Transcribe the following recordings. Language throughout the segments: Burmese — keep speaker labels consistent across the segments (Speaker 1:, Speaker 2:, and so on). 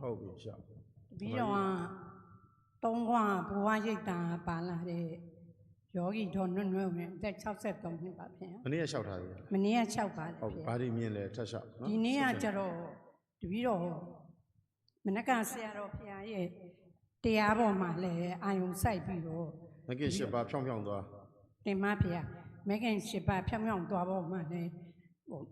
Speaker 1: ဟုတ်ပြီရှောက်
Speaker 2: ပြီးတော့ကသုံးခွာဘဝရိတ်တာပါလာတဲ့ယောဂီတော်နွတ်နွတ်ဝင်အသက်63နှစ်ပါဗျာ
Speaker 1: မနေ့ကရှောက်ထားပြီ
Speaker 2: မနေ့က6ပါတယ်
Speaker 1: ဟုတ်ပြီ
Speaker 2: ဗျာ
Speaker 1: ဘာဒီမြင်လဲထက်ရှောက်နော်
Speaker 2: ဒီနေ့ကကျတော့တပီတော့မနက်ကဆရာတော်ဖရာရဲ့တရားပေါ်မှာလည်းအာယုံစိုက်ပြီးတော့
Speaker 1: ငကစ်ရှစ်ပါဖြောင်းဖြောင်းသွား
Speaker 2: တင်မဖရာမဂ္ဂင်ရှိပါဖြောင်းဖြောင်းသွားပေါ်မှာလည်းဟို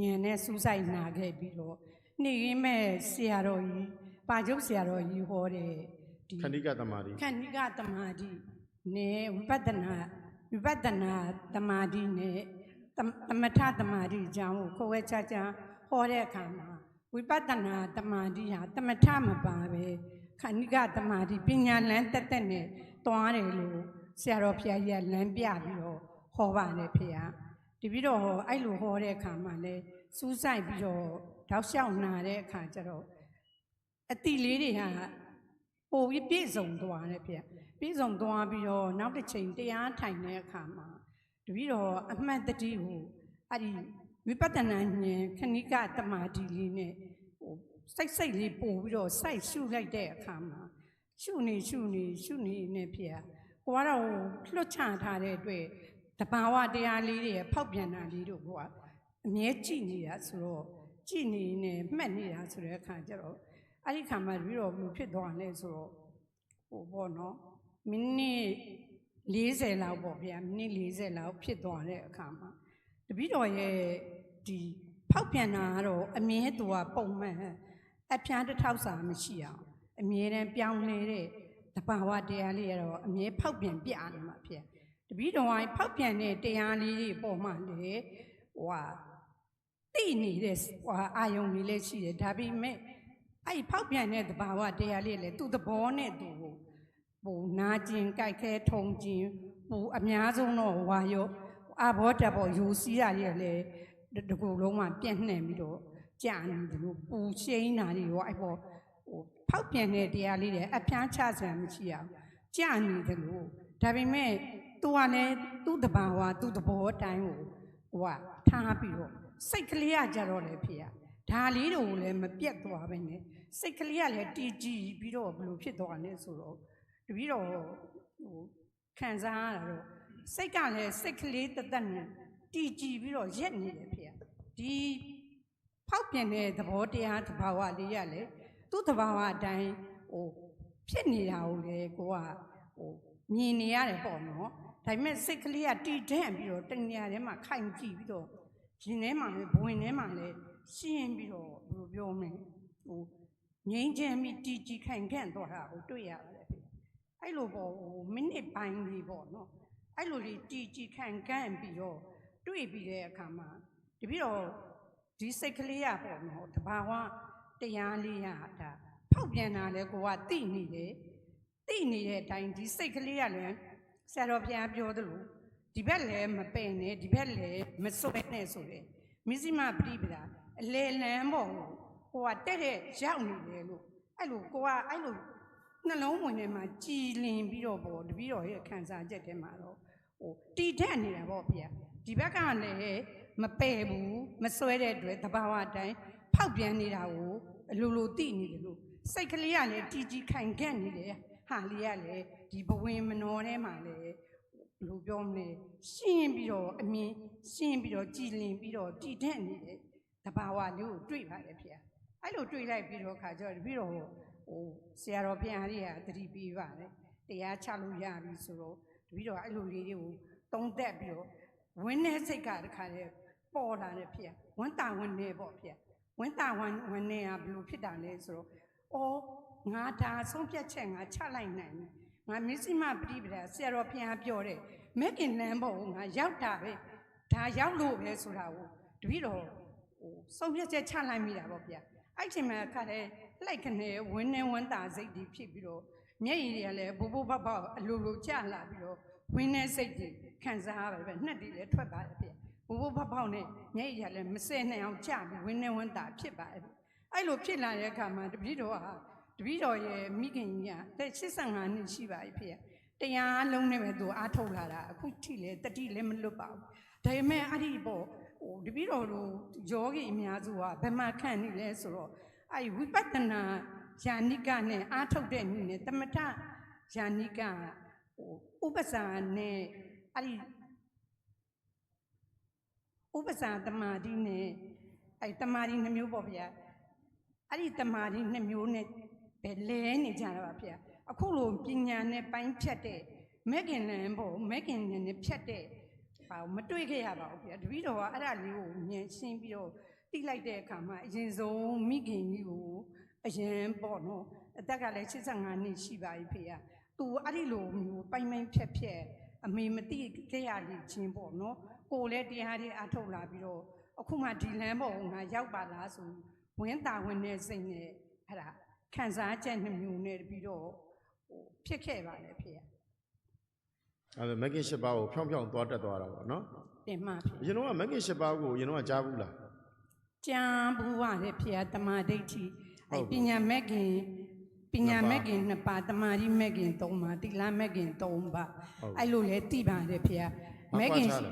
Speaker 2: ညံနဲ့စူးစိုက်နာခဲ့ပြီးတော့ နေ့ရင်းမဲ့ဆရာတော်ကြီးပါကျုပ်ဆရာတော်ကြီးဟောတဲ့ဒီ
Speaker 1: ခဏိကသမารီ
Speaker 2: ခဏိကတမာတိနဲ့ဝိပဿနာဝိပဿနာတမာတိနဲ့သမသမထတမာတိအကြောင်းကိုကိုယ်ဝဲချာချာဟောတဲ့အခါမှာဝိပဿနာတမာတိဟာသမထမပါပဲခဏိကတမာတိပညာလန်းတက်တက်နဲ့တွားတယ်လို့ဆရာတော်ဖျားကြီးကလမ်းပြပြီးတော့ဟောပါတယ်ဖေဟာတပြီးတော့အဲ့လိုဟောတဲ့အခါမှာလဲစူးစိုက်ပြီးတော့ တောက်လျှောက်နာတဲ့အခါကျတော့အတိလေးတွေကပိုပြီးပြည့်စုံသွားတယ်ဖေ။ပြည့်စုံသွားပြီးတော့နောက်တစ်ချိန်တရားထိုင်တဲ့အခါမှာတပည့်တော်အမှတ်တတိကိုအဲ့ဒီဝိပဿနာဉာဏ်ခဏိကတမာတိလေးနဲ့ဟိုစိတ်စိတ်လေးပို့ပြီးတော့စိုက်ရှုလိုက်တဲ့အခါမှာရှုနေရှုနေရှုနေနေဖေ။ကိုကတော့လွတ်ချထားတဲ့အတွက်တဘာဝတရားလေးတွေဖောက်ပြန်တာလေးတို့ကအမြဲကြည့်နေတာဆိုတော့ ကြည့်နေနေမှတ်နေတာဆိုတဲ့အခါကျတော့အဲ့ဒီခါမှာတပြီးတော့ဘယ်လိုဖြစ်သွားလဲဆိုတော့ဟိုပေါ့နော်မိနစ်40လောက်ပေါ့ဗျာမိနစ်40လောက်ဖြစ်သွားတဲ့အခါမှာတပြီးတော့ရဲ့ဒီဖောက်ပြန်တာကတော့အမြဲတူကပုံမှန်အဖျားတစ်ထောက်စာမရှိအောင်အမြဲတမ်းပြောင်းနေတဲ့တဘာဝတရားလေးကတော့အမြဲဖောက်ပြန်ပြနေမှာဖြစ်တပြီးတော့ဖောက်ပြန်တဲ့တရားလေးတွေပေါ်မှာလေဟိုဟာ တိနေတဲ့ဟွာအာယုံလေးလည်းရှိတယ်ဒါပေမဲ့အဲ့ဒီဖောက်ပြန်တဲ့သဘာဝတရားလေးလည်းသူ့သဘောနဲ့သူကိုဟိုနာကျင်ကြိုက်ခဲထုံကျင်ဟိုအများဆုံးတော့ဝါရောအဘောတက်ပေါ်ယူစီးရလေးလည်းဒီတကူလုံးမှပြန့်နှံ့ပြီးတော့ကြာနေတယ်လို့ပူရှိန်တာတွေရောအဲ့ပေါ်ဟိုဖောက်ပြန်တဲ့တရားလေးတွေအဖျားချစရာမရှိအောင်ကြာနေတယ်လို့ဒါပေမဲ့သူကလည်းသူ့တဘာဝသူ့သဘောအတိုင်းကိုဟိုကထားပြီးတော့ စိတ်ကလေးကကြတော့လေဖေရဒါလေးတို့လည်းမပြတ်သွားပဲနဲ့စိတ်ကလေးကလည်းတည်ကြည်ပြီးတော့ဘယ်လိုဖြစ်သွားလဲဆိုတော့တပီတော့ဟိုခံစားရတာတော့စိတ်ကလည်းစိတ်ကလေးတသက်နဲ့တည်ကြည်ပြီးတော့ရက်နေတယ်ဖေရဒီဖောက်ပြန်တဲ့သဘောတရားသဘာဝလေးရလေသူ့သဘာဝအတိုင်းဟိုဖြစ်နေတာကိုလေကိုကဟိုမြင်နေရတယ်ပေါ့နော်ဒါပေမဲ့စိတ်ကလေးကတည်တဲ့ပြီးတော့တဏှာထဲမှာခိုင်ကြည့်ပြီးတော့ ရင်ထဲမှာလည်းဘဝင်ထဲမှာလည်းရှင်းပြီးတော့ဘယ်လိုပြောမလဲဟိုငိမ့်ချမ်းပြီးတီကြည်ခိုင်ခန့်သွားတာကိုတွေ့ရပါတယ်အဲ့လိုပေါ့ဟိုမိနစ်ပိုင်းလေးပေါ့နော်အဲ့လိုလေးတီကြည်ခိုင်ခန့်ပြီးတော့တွေ့ပြီးတဲ့အခါမှာတပြည့်တော့ဒီစိတ်ကလေးရပေါ့နော်တဘာဝတရားလေးရဒါဖောက်ပြန်တာလဲကိုကတိနေတယ်တိနေတဲ့အတိုင်းဒီစိတ်ကလေးကလည်းဆရာတော်ဘုရားပြောသလို ဒီဘက်လည်းမပင်နဲ့ဒီဘက်လည်းမစွဲနဲ့ဆိုတယ်မစ္စည်းမပရိပဒါအလေလန်းပေါ့ဟိုကတက်တဲ့ရောက်နေတယ်လို့အဲ့လိုကိုကအဲ့လိုနှလုံးဝင်ထဲမှာကြည်လင်ပြီးတော့ပေါ့တပီတော့ရဲ့ခံစားချက်ထဲမှာတော့ဟိုတီထက်နေတာပေါ့ဗျာဒီဘက်ကလည်းမပယ်ဘူးမစွဲတဲ့အတွက်တဘာဝအတိုင်းဖောက်ပြန်နေတာကိုအလိုလိုတိနေတယ်လို့စိတ်ကလေးကလည်းတီကြီးခိုင်ခန့်နေတယ်ဟာလေးကလည်းဒီဘဝင်မနှောထဲမှာလည်းဘယ် လိုပြောမလဲရှင်းပြီးတော့အမြင်ရှင်းပြီးတော့ကြည်လင်ပြီးတော့တည်တဲ့နေတဲ့တဘာဝလေးကိုတွေ့ပါတယ်ဖေ။အဲ့လိုတွေ့လိုက်ပြီးတော့ခါကျတော့ပြီးတော့ဟိုဆရာတော်ဘုရားကြီးကတတိပေးပါတယ်။တရားချလို့ရပြီဆိုတော့တပီတော့အဲ့လိုလေးတွေကိုတုံးသက်ပြီးတော့ဝင်းနေစိတ်ကတခါလေပေါ်လာတယ်ဖေ။ဝမ်းတာဝင်းနေပေါ့ဖေ။ဝမ်းတာဝမ်းဝင်းနေကဘယ်လိုဖြစ်တာလဲဆိုတော့အော်ငါဒါဆုံးဖြတ်ချက်ငါချလိုက်နိုင်တယ်။ ငါမစ္စည်းမပရိပဒါဆရာတော်ဘုရားပြောတယ်မက်ကင်လမ်းပေါ်ကိုငါရောက်တာပဲဒါရောက်လို့ပဲဆိုတာကိုတပည့်တော်ဟိုဆုံးဖြတ်ချက်ချလိုက်မိတာပေါ့ဗျာအဲ့ချိန်မှာခါတဲ့လိုက်ခနဲ့ဝင်းနေဝန်းတာစိတ်တွေဖြစ်ပြီးတော့မျက်ရည်တွေကလည်းဘိုးဘိုးဘဘအလိုလိုကျလာပြီးတော့ဝင်းနေစိတ်တွေခံစားရပါပဲနှက်တွေလည်းထွက်ပါတယ်ဗျဘိုးဘိုးဘဘနဲ့မျက်ရည်တွေကလည်းမစဲနိုင်အောင်ကျပြီးဝင်းနေဝန်းတာဖြစ်ပါတယ်အဲ့လိုဖြစ်လာတဲ့အခါမှာတပည့်တော်ဟာ တပည့်တော်ရဲ့မိခင်ကြီးကတဲ့85နှစ်ရှိပါပြီဖေ။တရားလုံးနဲ့ပဲသူအားထုတ်လာတာအခုထိလည်းတတိလည်းမလွတ်ပါဘူး။ဒါပေမဲ့အဲ့ဒီပေါ့ဟိုတပည့်တော်တို့ယောဂီအများစုကဘယ်မှာခံနေလဲဆိုတော့အဲ့ဝိပဿနာယာနိကနဲ့အာထုတ်တဲ့နည်းနဲ့တမထယာနိကဟိုဥပ္ပစာနဲ့အဲ့ဒီဥပ္ပစာတမာတိနဲ့အဲ့တမာတိနှမျိုးပေါ့ဗျာအဲ့ဒီတမာတိနှမျိုးနဲ့ ပဲလဲနေကြတာပါဗျာအခုလိုပညာနဲ့ပိုင်းဖြတ်တဲ့မက်ကင်လန်ပေါ့မက်ကင်လန်နဲ့ဖြတ်တဲ့ဘာမတွေ့ခဲ့ရပါဘူးဗျာတပည့်တော်ကအဲ့ဒါလေးကိုမြင်ရှင်းပြီးတော့တိလိုက်တဲ့အခါမှာအရင်ဆုံးမိခင်ကြီးကိုအရင်ပေါ့နော်အသက်ကလည်း85နှစ်ရှိပါပြီဖေကသူအဲ့ဒီလိုမျိုးပိုင်ပိုင်ဖြက်ဖြက်အမေမတိခဲ့ရလိမ့်ချင်းပေါ့နော်ကိုလည်းတရားတွေအထုတ်လာပြီးတော့အခုမှဒီလမ်းပေါ်ကငါရောက်ပါလားဆိုဝင်းတာဝင်တဲ့စိတ်နဲ့အဲ့ဒါ ခံစားချက်နှမျိုးနဲ့ပြီးတော့ဟိုဖြစ်ခဲ့ပါလေဖေက
Speaker 1: အဲ့ဒါမက်ကင်၈ပါးကိုဖြောင်းဖြောင်းသွားတက်သွားတာပေါ့နော်
Speaker 2: တင်မှဖေ
Speaker 1: အရင်တော့ကမက်ကင်၈ပါးကိုအရင်တော့ကကြားဘူးလား
Speaker 2: ကြံဘူးရတယ်ဖေတမာဒိဋ္ဌိ
Speaker 1: ဟုတ်
Speaker 2: အဲ
Speaker 1: ပြီ
Speaker 2: ပညာမဲ့ခင်ပညာ
Speaker 1: နှစ်ပါး
Speaker 2: မဲ့ခင်နှစ်ပါးတမာရီမဲ့ခင်သုံးပါးတိလမဲ့ခင်သုံးပါး
Speaker 1: ဟုတ်
Speaker 2: အဲ့လိုလေတိပါတယ်ဖေ
Speaker 1: ဘာ
Speaker 2: မဲ့
Speaker 1: ကွာ
Speaker 2: ခင်
Speaker 1: ခြားလဲ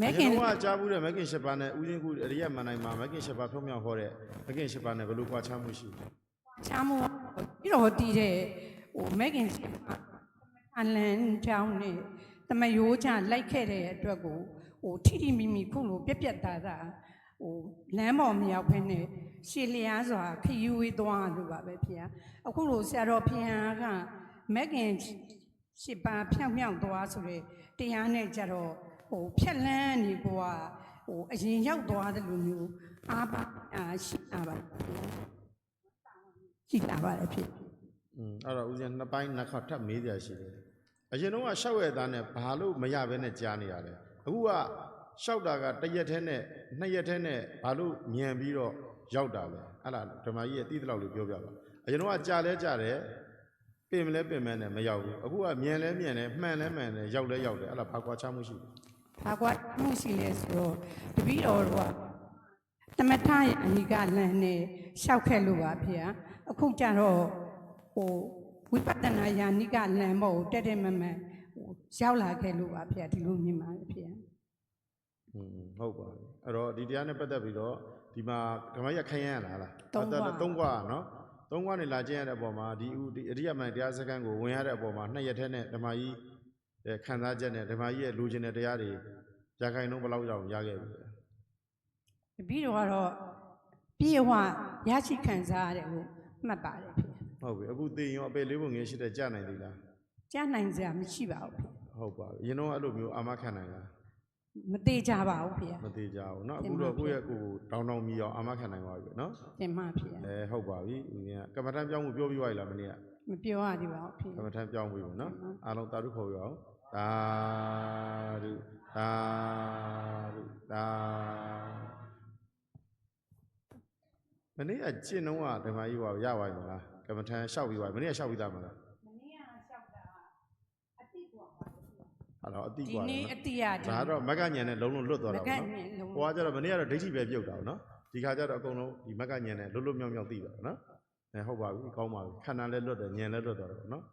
Speaker 2: မဲ့
Speaker 1: အ
Speaker 2: ခင်
Speaker 1: ရင်တော့ကကြားဘူးတဲ့မက်ကင်၈ပါးနဲ့ဥစဉ်ခုအရိယမန်နိုင်မှာမက်ကင်၈ပါးဖြောင်းဖြောင်းဟောတဲ့မက်ကင်၈ပါးနဲ့ဘယ်လိုကွာခြားမှုရှိလဲ
Speaker 2: ချားမို့ပြီးတော့တည်တဲ့ဟိုမဲ့ခင်အလန်ချောင်းနဲ့တမယိုးချလိုက်ခဲ့တဲ့အတွက်ကိုဟိုထိထိမိမိခုလိုပြက်ပြက်သားသားဟိုလမ်းပေါ်မရောက်ဖ ೇನೆ ရှည်လျားစွာခရီးဝေးသွားလို့ပါပဲဖေအခုလိုဆရာတော်ဖျားကမက်ကင်ရှစ်ပါးဖြောင်းဖြောင်းသွားဆိုတဲ့တရားနဲ့ကြတော့ဟို ဖြက်လန်းနေကွာဟိုအရင်ရောက်သွားတယ်လို့မျိုးအားပါအားရှိတာပါရှိတာပါလေဖြစ်
Speaker 1: อืมအဲ့တော့ဥစဉ်နှစ်ပိုင်းနှစ်ခါထပ်မေးကြရှိတယ်အရင်တော့ကရှောက်ရသားနဲ့ဘာလို့မရဘဲနဲ့ကြားနေရတယ်အခုကရှောက်တာကတစ်ရက်တည်းနဲ့နှစ်ရက်တည်းနဲ့ဘာလို့မြန်ပြီးတော့ရောက်တာလဲအဲ့လားဓမ္မကြီးရဲ့တိတိလောက်လေးပြောပြပါအရင်တော့ကကြားလဲကြားတယ်ပင်မလဲပင်မနဲ့မရောက်ဘူးအခုကမြန်လဲမြန်တယ်မှန်လဲမှန်တယ်ရောက်လဲရောက်တယ်အဲ့လားဘာကွာခြားမှုရှိလဲ
Speaker 2: ဘာကွာမှုရှိလဲဆိုတော့တပည့်တော်တို့ကတမထရဲ့အနိကလန်နဲ့ရှောက်ခဲ့လို့ပါဖေ။အခုကျတော့ဟိုဝိပဿနာယာနိကလန်မို့တက်တက်မမန်ဟိုရောက်လာခဲ့လို့ပါဖေဒီလိုမြင်ပါတယ်ဖေ။
Speaker 1: อืมဟုတ်ပါပြီအဲ့တော့ဒီတရားနဲ့ပတ်သက်ပြီးတော့ဒီမှာဓမ္မကြီးကခိုင်းရလားလား
Speaker 2: သုံးခွ
Speaker 1: အဲ့ဒါသုံးခွနော်သုံးခွနေလာကျင့်ရတဲ့အပေါ်မှာဒီဥဒီအရိယမန်တရားစခန်းကိုဝင်ရတဲ့အပေါ်မှာနှစ်ရက်ထဲနဲ့ဓမ္မကြီးရဲ့ ခံစားချက်နဲ့ဓမ္မကြီးရဲ့လူချင်းတဲ့တရားတွေကြာခိုင်လုံးဘယ်လောက်ရောက်ရခဲ့ပြီလဲ
Speaker 2: တပည့်တော်ကတော့ပြေဝရရှိခံစားရတယ်လို့မှတ်ပါတယ်ဖေ
Speaker 1: ဟုတ်ပြီအခုသိရင်ရောအပေလေးပုံငယ်ရှိတဲ့ကြာနိုင်သေးလား
Speaker 2: ကြားနိုင်စရာမရှိပါဘူးဖေ
Speaker 1: ဟုတ်ပါပြီအရင်တော့အဲ့လိုမျိုးအာမခံနိုင်လား
Speaker 2: မသေးကြပါဘူးဖေ
Speaker 1: မသေးကြဘူးเนาะ
Speaker 2: တင်
Speaker 1: အခု
Speaker 2: ပါ
Speaker 1: တော့
Speaker 2: ဗျာ
Speaker 1: ကိုယ့်ရဲ့ကိုယ်ကိုတောင်းတောင်းပြီးအောင်အာမခံနိုင်ပါပြီเนาะ
Speaker 2: တင်မဖေ
Speaker 1: အဲဟုတ်ပါပြီဦးဇင်းကကမ္မထမ်းပြောင်းမှုပြောပြီးသွားပြီလားမနေ့က
Speaker 2: မပြောရသေးပါဘူးဖေ
Speaker 1: ကမ္မထမ်းပြောင်းပြီးပြီနော်အားလုံးတာဓုခေါ်ရအောင် သာဓုသာဓုသာမနေ့ကကျင့်တော့ကဓမ္မကြီးပါရပါပြီမလားကမ္မထံလျှောက်ပြီးပါမနေ့ကလျှောက်ပြီးသားမလား
Speaker 2: မနေ့ကလျှောက်တာအတိကွာပါ
Speaker 1: ဟုတ်တော့
Speaker 2: အ
Speaker 1: တိကွာဒီ
Speaker 2: နေ့အတိရဒီ
Speaker 1: ဒါတော့မက္ကညံနဲ့လုံးလုံးလွတ်သွားတာပေါ့
Speaker 2: နော်
Speaker 1: ဟိုကကျတော့မနေ့ကတော့ဒိဋ္ဌိပဲပြုတ်တာပေါ့နော်ဒီခါကျတော့အကုန်လုံးဒီမက္ကညံနဲ့လွတ်လွတ်မြောက်မြောက်သိတာပေါ့နော်အဲဟုတ်ပါပြီကောင်းပါပြီခန္ဓာလည်းလွတ်တယ်ညံလည်းလွတ်သွားတယ်ပေါ့နော်